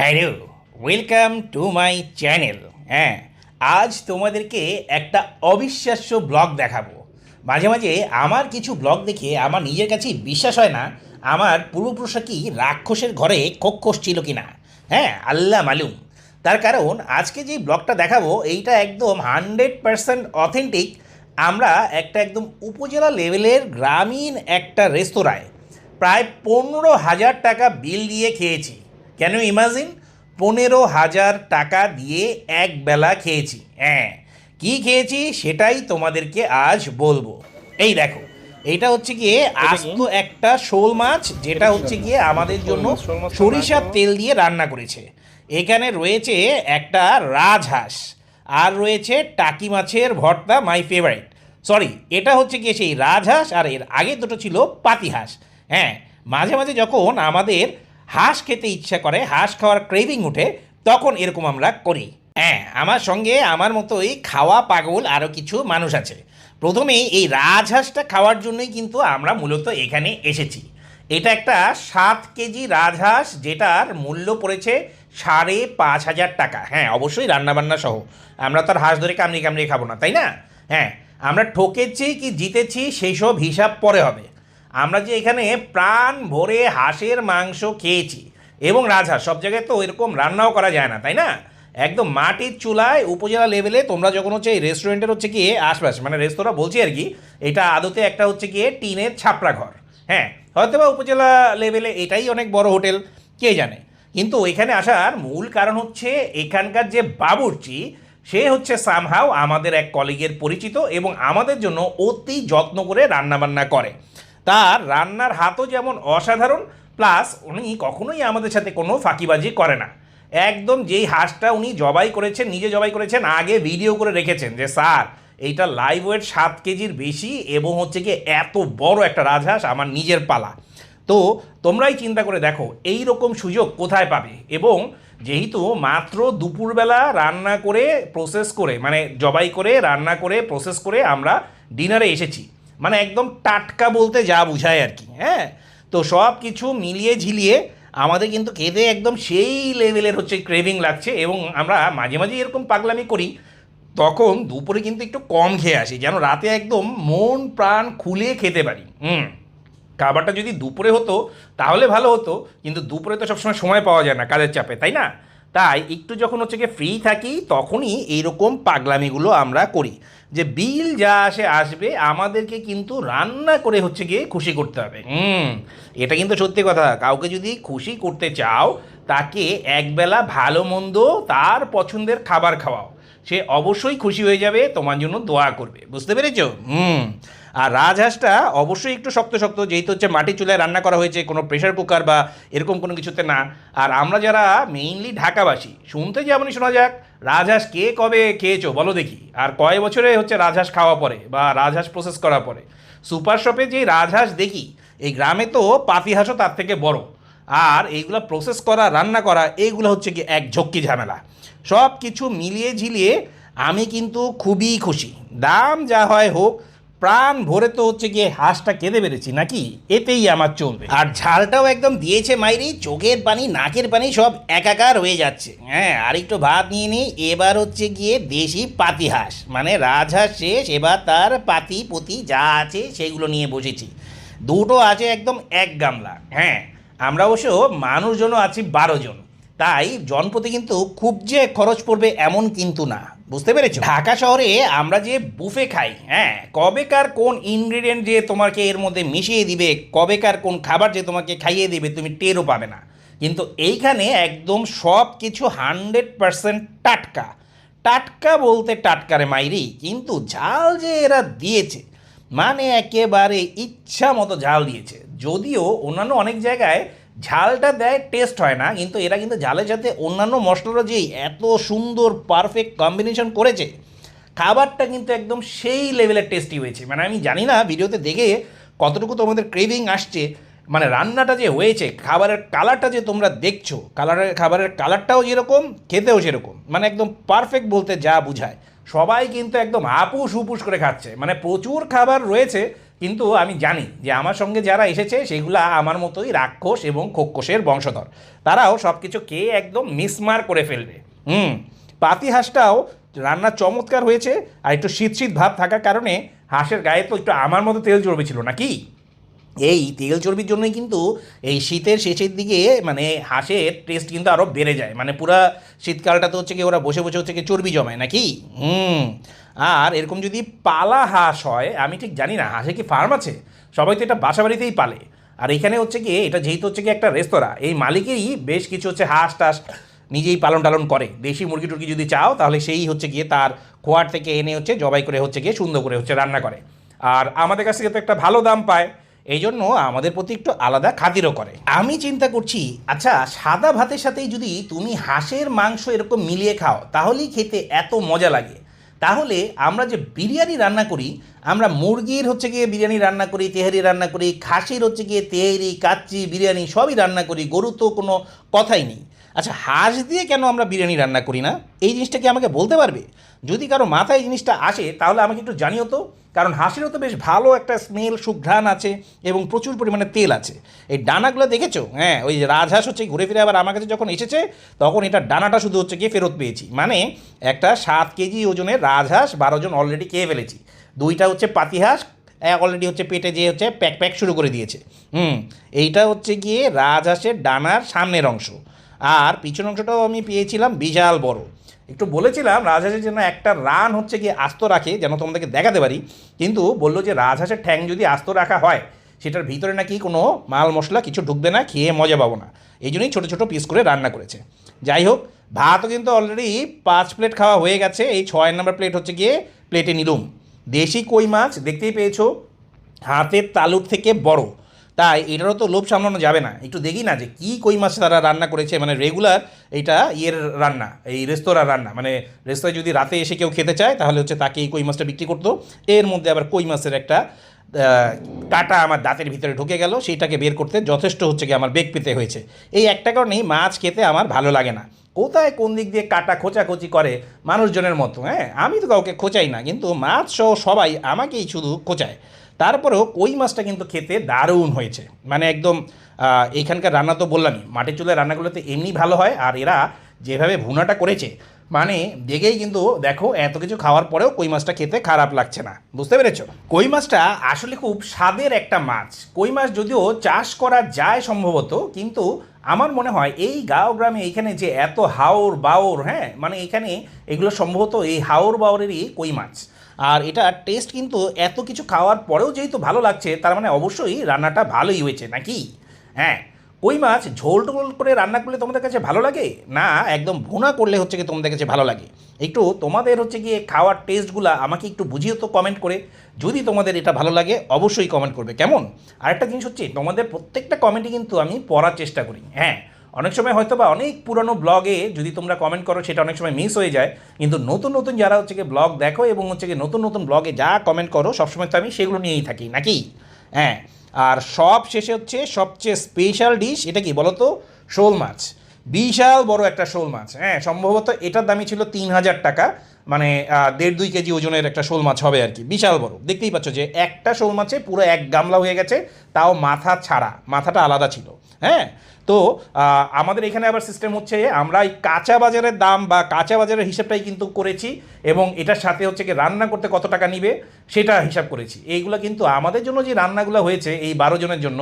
Hello, welcome to my channel. হ্যাঁ আজ তোমাদেরকে একটা অবিশ্বাস্য ব্লগ দেখাবো। মাঝে মাঝে আমার কিছু ব্লগ দেখে আমার নিজের কাছেই বিশ্বাস হয় না, আমার পূর্বপুরুষরা কি রাক্ষসের ঘরে খোক্ষস ছিল কি না হ্যাঁ আল্লাহ মালুম। তার কারণ আজকে যে ব্লগটা দেখাবো, এইটা একদম হান্ড্রেড পারসেন্ট অথেন্টিক। আমরা একটা একদম উপজেলা লেভেলের গ্রামীণ একটা রেস্তোরাঁয় প্রায় পনেরো হাজার টাকা বিল দিয়ে খেয়েছি। কেন ইমাজিন পনেরো হাজার টাকা দিয়ে এক বেলা খেয়েছি। হ্যাঁ কি খেয়েছি সেটাই তোমাদেরকে আজ বলব। এই দেখো এটা হচ্ছে গিয়ে আস্ত একটা শোল মাছ যেটা হচ্ছে গিয়ে আমাদের জন্য সরিষার তেল দিয়ে রান্না করেছে। এখানে রয়েছে একটা রাজহাঁস আর রয়েছে টাকি মাছের ভর্তা মাই ফেভারিট সরি এটা হচ্ছে গিয়ে সেই রাজহাঁস আর এর আগে দুটো ছিল পাতি হাঁস হ্যাঁ মাঝে মাঝে যখন আমাদের হাঁস খেতে ইচ্ছা করে, হাঁস খাওয়ার ক্রেভিং উঠে, তখন এরকম আমরা করি। হ্যাঁ আমার সঙ্গে আমার মতোই খাওয়া পাগল আরও কিছু মানুষ আছে। প্রথমেই এই রাজহাঁসটা খাওয়ার জন্যই কিন্তু আমরা মূলত এখানে এসেছি। এটা একটা সাত কেজি রাজহাঁস, যেটার মূল্য পড়েছে সাড়ে পাঁচ হাজার টাকা। হ্যাঁ অবশ্যই রান্নাবান্না সহ। আমরা তো আর হাঁস ধরে কামড়িয়ে কামড়িয়ে খাব না, তাই না? হ্যাঁ আমরা ঠকেছি কি জিতেছি, সেই সব হিসাব পরে হবে। আমরা যে এখানে প্রাণ ভরে হাঁসের মাংস খেয়েছি, এবং রাজহাঁস, সব জায়গায় তো এরকম রান্নাও করা যায় না, তাই না? একদম মাটির চুলায় উপজেলা লেভেলে তোমরা যখন হচ্ছে এই রেস্টুরেন্টের হচ্ছে গিয়ে আশপাশ মানে রেস্তোরাঁ বলছি আর কি, এটা আদতে একটা হচ্ছে গিয়ে টিনের ছাপড়া ঘর হ্যাঁ? হয়তো বা উপজেলা লেভেলে এটাই অনেক বড় হোটেল, কে জানে? কিন্তু এখানে আসার মূল কারণ হচ্ছে এখানকার যে বাবুর্চি, সে হচ্ছে সামহাও আমাদের এক কলিগের পরিচিত এবং আমাদের জন্য অতি যত্ন করে রান্নাবান্না করে। তার রান্নার হাতও যেমন অসাধারণ, প্লাস উনি কখনোই আমাদের সাথে কোনো ফাঁকিবাজি করে না। একদম যেই হাঁসটা উনি জবাই করেছেন, নিজে জবাই করেছেন, আগে ভিডিও করে রেখেছেন যে, স্যার, এইটা লাইভ ওয়েট সাত কেজির বেশি এবং হচ্ছে কি এত বড় একটা রাজহাঁস আমার নিজের পালা। তো তোমরাই চিন্তা করে দেখো, এই রকম সুযোগ কোথায় পাবে? এবং যেহেতু মাত্র দুপুরবেলা রান্না করে প্রসেস করে মানে জবাই করে, রান্না করে প্রসেস করে আমরা ডিনারে এসেছি মানে একদম টাটকা বলতে যা বুঝায় আর কি হ্যাঁ? তো সব কিছু মিলিয়ে ঝিলিয়ে আমাদের কিন্তু খেতে একদম সেই লেভেলের হচ্ছে ক্রেভিং লাগছে এবং আমরা মাঝে মাঝে এরকম পাগলামি করি, তখন দুপুরে কিন্তু একটু কম খেয়ে আসি, যেন রাতে একদম মন প্রাণ খুলে খেতে পারি, হুম? খাবারটা যদি দুপুরে হতো তাহলে ভালো হতো, কিন্তু দুপুরে তো সবসময় সময় পাওয়া যায় না কাজের চাপে, তাই না? তাই একটু যখন হচ্ছে গিয়ে ফ্রি থাকি, তখনই এইরকম পাগলামিগুলো আমরা করি। যে বিল যা আসে আসবে, আমাদেরকে কিন্তু রান্না করে হচ্ছে গিয়ে খুশি করতে হবে। হুম, এটা কিন্তু সত্যি কথা। কাউকে যদি খুশি করতে চাও, তাকে একবেলা ভালো মন্দ তার পছন্দের খাবার খাওয়াও। সে অবশ্যই খুশি হয়ে যাবে, তোমার জন্য দোয়া করবে। বুঝতে পেরেছ? হুম। আর রাজহাঁসটা অবশ্যই একটু শক্ত শক্ত, যেহেতু হচ্ছে মাটি চুলায় রান্না করা হয়েছে, কোনো প্রেশার কুকার বা এরকম কোনো কিছুতে না। আর আমরা যারা মেইনলি ঢাকাবাসী, শুনতে যেমনই শোনা যাক রাজহাঁস কে কবে খেয়েছো বলো দেখি। আর কয় বছরে হচ্ছে রাজহাঁস খাওয়া পরে বা রাজহাঁস প্রসেস করা পরে? সুপার শপে যে রাজহাঁস দেখি, এই গ্রামে তো পাতি হাঁসও তার থেকে বড়। আর এইগুলো প্রসেস করা, রান্না করা, এইগুলো হচ্ছে কি এক ঝক্কি ঝামেলা। সব কিছু মিলিয়ে ঝিলিয়ে আমি কিন্তু খুবই খুশি। দাম যা হয় হোক প্রাণ ভরে তো হচ্ছে গিয়ে হাঁসটা কেঁদে পেরেছি নাকি? এতেই আমার চলবে। আর ঝালটাও একদম দিয়েছে মাইরি, চোখের পানি, নাকের পানি সব একাকার হয়ে যাচ্ছে। হ্যাঁ আর একটু ভাত নিয়ে নিই, এবার হচ্ছে গিয়ে দেশি পাতি হাঁস। মানে রাজহাঁস শেষ, এবার তার পাতি, পুতি যা আছে সেগুলো নিয়ে বসেছি। দুটো আছে একদম এক গামলা হ্যাঁ। আমরা অবশ্য মানুষজনও আছি বারো জন। তাই জনপ্রতি কিন্তু খুব যে খরচ পড়বে এমন কিন্তু না। বুঝতে পেরেছ? ঢাকা শহরে আমরা যে বুফে খাই হ্যাঁ কবেকার কোন ইনগ্রিডিয়েন্ট যে তোমাকে এর মধ্যে মিশিয়ে দিবে, কবেকার কোন খাবার যে তোমাকে খাইয়ে দিবে, তুমি টেরও পাবে না। কিন্তু এইখানে একদম সব কিছু হান্ড্রেড পারসেন্ট টাটকা। টাটকা বলতে টাটকারে মাইরি, কিন্তু ঝাল যে এরা দিয়েছে মানে একেবারে ইচ্ছা মতো ঝাল দিয়েছে। যদিও অন্যান্য অনেক জায়গায় ঝালটা দেয় টেস্ট হয় না, কিন্তু এরা কিন্তু ঝালের সাথে অন্যান্য মশলারও যে এত সুন্দর পারফেক্ট কম্বিনেশন করেছে, খাবারটা কিন্তু একদম সেই লেভেলের টেস্টি হয়েছে। মানে আমি জানি না, ভিডিওতে দেখে কতটুকু তোমাদের ক্রেভিং আসছে মানে রান্নাটা যে হয়েছে, খাবারের কালারটা যে তোমরা দেখছ কালারের খাবারের কালারটাও যেরকম, খেতেও সেরকম মানে একদম পারফেক্ট বলতে যা বুঝায়। সবাই কিন্তু একদম আপুস উপুস করে খাচ্ছে মানে প্রচুর খাবার রয়েছে কিন্তু আমি জানি যে আমার সঙ্গে যারা এসেছে, সেগুলা আমার মতোই রাক্ষস এবং খোক্ষসের বংশধর। তারাও সব কিছু খেয়ে একদম মিসমার করে ফেলবে। হুম পাতি হাঁসটাও রান্না চমৎকার হয়েছে আর একটু শীত শীত ভাব থাকার কারণে হাঁসের গায়ে তো একটু আমার মতো তেল চর্বি ছিল নাকি এই তেল চর্বির জন্যই কিন্তু এই শীতের শেষের দিকে মানে হাঁসের টেস্ট কিন্তু আরও বেড়ে যায়। মানে পুরা শীতকালটা তো হচ্ছে কি ওরা বসে বসে হচ্ছে কি চর্বি জমায় নাকি হুম আর এরকম যদি পালা হাঁস হয়, আমি ঠিক জানি না হাঁসে কি ফার্ম আছে? সবাই তো এটা বাসা বাড়িতেই পালে। আর এখানে হচ্ছে কি, এটা যেহেতু হচ্ছে কি একটা রেস্তোরাঁ, এই মালিকেরই বেশ কিছু হচ্ছে হাঁস টাস নিজেই পালন টালন করে। দেশি মুরগি টুরগি যদি চাও, তাহলে সেই হচ্ছে গিয়ে তার খোয়ার থেকে এনে হচ্ছে জবাই করে হচ্ছে গিয়ে সুন্দর করে হচ্ছে রান্না করে। আর আমাদের কাছ থেকে তো একটা ভালো দাম পায়, এই জন্য আমাদের প্রতি একটু আলাদা খাতিরও করে। আমি চিন্তা করছি আচ্ছা সাদা ভাতের সাথেই যদি তুমি হাঁসের মাংস এরকম মিলিয়ে খাও, তাহলেই খেতে এত মজা লাগে। তাহলে আমরা যে বিরিয়ানি রান্না করি আমরা মুরগির হচ্ছে গিয়ে বিরিয়ানি রান্না করি, তেহারি রান্না করি, খাসির হচ্ছে গিয়ে তেহারি, কাচ্চি, বিরিয়ানি সবই রান্না করি গরু তো কোনো কথাই নেই। আচ্ছা হাঁস দিয়ে কেন আমরা বিরিয়ানি রান্না করি না? এই জিনিসটা কি আমাকে বলতে পারবে? যদি কারও মাথায় জিনিসটা আসে, তাহলে আমাকে একটু জানিও তো। কারণ হাঁসেরও তো বেশ ভালো একটা স্মেল, সুঘ্রাণ আছে এবং প্রচুর পরিমাণে তেল আছে। এই ডানাগুলো দেখেছ? হ্যাঁ ওই যে রাজহাঁস হচ্ছে ঘুরে ফিরে আবার আমার কাছে যখন এসেছে, তখন এটা ডানাটা শুধু হচ্ছে গিয়ে ফেরত পেয়েছি। মানে একটা সাত কেজি ওজনের রাজহাঁস বারো জন অলরেডি খেয়ে ফেলেছি। দুইটা হচ্ছে পাতিহাঁস অলরেডি হচ্ছে পেটে যে হচ্ছে প্যাক প্যাক শুরু করে দিয়েছে। হুম, এইটা হচ্ছে গিয়ে রাজহাঁসের ডানার সামনের অংশ। আর পিছন অংশটাও আমি পেয়েছিলাম বিশাল বড়। একটু বলেছিলাম রাজহাঁসের জন্য একটা রান হচ্ছে গিয়ে আস্ত রাখে, যেন তোমাদেরকে দেখাতে পারি। কিন্তু বলল যে রাজহাঁসের ঠ্যাং যদি আস্ত রাখা হয়, সেটার ভিতরে নাকি কোনো মাল মশলা কিছু ঢুকবে না, খেয়ে মজা পাবো না। এই জন্যই ছোটো ছোটো পিস করে রান্না করেছে। যাই হোক, ভাতও কিন্তু অলরেডি পাঁচ প্লেট খাওয়া হয়ে গেছে। এই ছয় নম্বর প্লেট হচ্ছে গিয়ে প্লেটে নিলুম। দেশি কই মাছ দেখতেই পেয়েছ, হাতের তালুর থেকে বড়। তাই এটারও তো লোভ সামলানো যাবে না। একটু দেখি না যে কী কই মাছ তারা রান্না করেছে। মানে রেগুলার এটা ইয়ের রান্না, এই রেস্তোরাঁর রান্না। মানে রেস্তোরাঁ যদি রাতে এসে কেউ খেতে চায়, তাহলে হচ্ছে তাকে এই কই মাছটা বিক্রি করতো। এর মধ্যে আবার কই মাছের একটা কাটা আমার দাঁতের ভিতরে ঢুকে গেল সেইটাকে বের করতে যথেষ্ট হচ্ছে কি আমার বেগ পেতে হয়েছে। এই একটা কারণেই মাছ খেতে আমার ভালো লাগে না। কোথায় কোন দিক দিয়ে কাটা খোঁচাখুচি করে মানুষজনের মতো হ্যাঁ? আমি তো কাউকে খোঁচাই না কিন্তু মাছ সহ সবাই আমাকেই শুধু খোঁচায়। তারপরেও কই মাছটা কিন্তু খেতে দারুণ হয়েছে। মানে একদম আহ, এইখানকার রান্না তো বললামই মাটির চুলের রান্নাগুলোতে এমনি ভালো হয় আর এরা যেভাবে ভুনাটা করেছে মানে দেখেই কিন্তু দেখো এত কিছু খাওয়ার পরেও কই মাছটা খেতে খারাপ লাগছে না। বুঝতে পেরেছ? কই মাছটা আসলে খুব স্বাদের একটা মাছ। কই মাছ যদিও চাষ করা যায় সম্ভবত, কিন্তু আমার মনে হয় এই গাঁও গ্রামে এইখানে যে এত হাওর বাওর হ্যাঁ মানে এখানে এগুলো সম্ভবত এই হাওর বাওরেরই কই মাছ। আর এটা টেস্ট কিন্তু এত কিছু খাওয়ার পরেও যেহেতু ভালো লাগছে, তার মানে অবশ্যই রান্নাটা ভালোই হয়েছে, নাকি? হ্যাঁ কই মাছ? ঝোল টোল করে রান্না করলে তোমাদের কাছে ভালো লাগে? না, একদম ভুনা করলে হচ্ছে কি তোমাদের কাছে ভালো লাগে। একটু তোমাদের হচ্ছে গিয়ে খাওয়ার টেস্টগুলো আমাকে একটু বুঝিয়ে তো কমেন্ট করে। যদি তোমাদের এটা ভালো লাগে, অবশ্যই কমেন্ট করবে। কেমন? আরেকটা জিনিস হচ্ছে, তোমাদের প্রত্যেকটা কমেন্টই কিন্তু আমি পড়ার চেষ্টা করি। হ্যাঁ অনেক সময় হয়তো বা অনেক পুরনো ব্লগে যদি তোমরা কমেন্ট করো, সেটা অনেক সময় মিস হয়ে যায়। কিন্তু নতুন নতুন যারা হচ্ছে গিয়ে ব্লগ দেখো এবং হচ্ছে গিয়ে নতুন নতুন ব্লগে যা কমেন্ট করো, সবসময় তো আমি সেগুলো নিয়েই থাকি, নাকি? হ্যাঁ আর সব শেষে হচ্ছে সবচেয়ে স্পেশাল ডিশ এটা কি বলতো? শোল মাছ। বিশাল বড় একটা শোল মাছ। হ্যাঁ সম্ভবত এটার দামি ছিল তিন হাজার টাকা। মানে দেড় দুই কেজি ওজনের একটা শোল মাছ হবে আর কি। বিশাল বড়। দেখতেই পাচ্ছ যে একটা শোল মাছে পুরো এক গামলা হয়ে গেছে, তাও মাথা ছাড়া। মাথাটা আলাদা ছিল। হ্যাঁ? তো আমাদের এখানে আবার সিস্টেম হচ্ছে, আমরা এই কাঁচা বাজারের দাম বা কাঁচা বাজারের হিসাবটাই কিন্তু করেছি এবং এটার সাথে হচ্ছে কি রান্না করতে কত টাকা নিবে সেটা হিসাব করেছি। এইগুলো কিন্তু আমাদের জন্য যে রান্নাগুলো হয়েছে এই বারো জনের জন্য,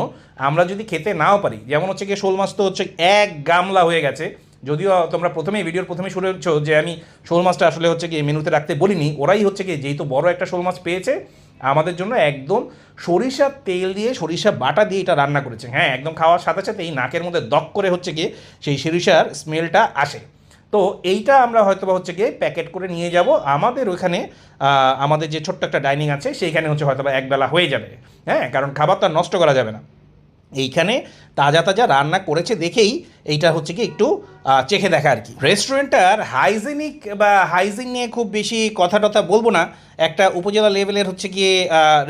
আমরা যদি খেতে নাও পারি, যেমন হচ্ছে কি শোল মাছ তো হচ্ছে এক গামলা হয়ে গেছে যদিও তোমরা প্রথমেই ভিডিওর প্রথমে শুনেছ যে আমি শোল মাছটা আসলে হচ্ছে কি মেনুতে রাখতে বলিনি। ওরাই হচ্ছে কি যেহেতু বড় একটা শোল মাছ পেয়েছে, আমাদের জন্য একদম সরিষার তেল দিয়ে সরিষা বাটা দিয়ে এটা রান্না করেছে। হ্যাঁ একদম খাওয়ার সাথে সাথে এই নাকের মধ্যে দক করে হচ্ছে গিয়ে সেই সরিষার স্মেলটা আসে। তো এইটা আমরা হয়তো হচ্ছে গিয়ে প্যাকেট করে নিয়ে যাব। আমাদের ওইখানে আমাদের যে ছোট্ট একটা ডাইনিং আছে, সেইখানে হচ্ছে হয়তো বা একবেলা হয়ে যাবে। হ্যাঁ কারণ খাবার তো আর নষ্ট করা যাবে না। এইখানে তাজা তাজা রান্না করেছে দেখেই এইটা হচ্ছে কি একটু চেখে দেখা আর কি। রেস্টুরেন্টটার হাইজেনিক বা হাইজিন নিয়ে খুব বেশি কথা টথা বলব না। একটা উপজেলা লেভেলের হচ্ছে গিয়ে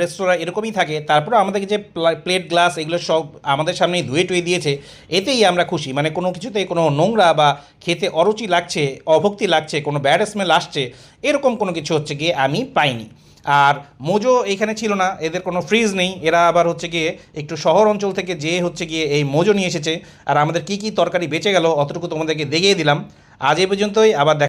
রেস্তোরাঁ এরকমই থাকে। তারপরে আমাদেরকে যে প্লেট, গ্লাস এগুলো সব আমাদের সামনেই ধুয়ে টুয়ে দিয়েছে, এতেই আমরা খুশি। মানে কোনো কিছুতে কোনো নোংরা বা খেতে অরুচি লাগছে, অভক্তি লাগছে, কোনো ব্যাড স্মেল আসছে, এরকম কোনো কিছু হচ্ছে গিয়ে আমি পাইনি। আর মোজো এখানে ছিল না, এদের কোনো ফ্রিজ নেই। এরা আবার হচ্ছে গিয়ে একটু শহর অঞ্চল থেকে যেয়ে হচ্ছে গিয়ে এই মোজো নিয়ে এসেছে। আর আমাদের কি কি তরকারি বেঁচে গেল, অতটুকু তোমাদেরকে দেখিয়ে দিলাম। আজ এ পর্যন্তই, আবার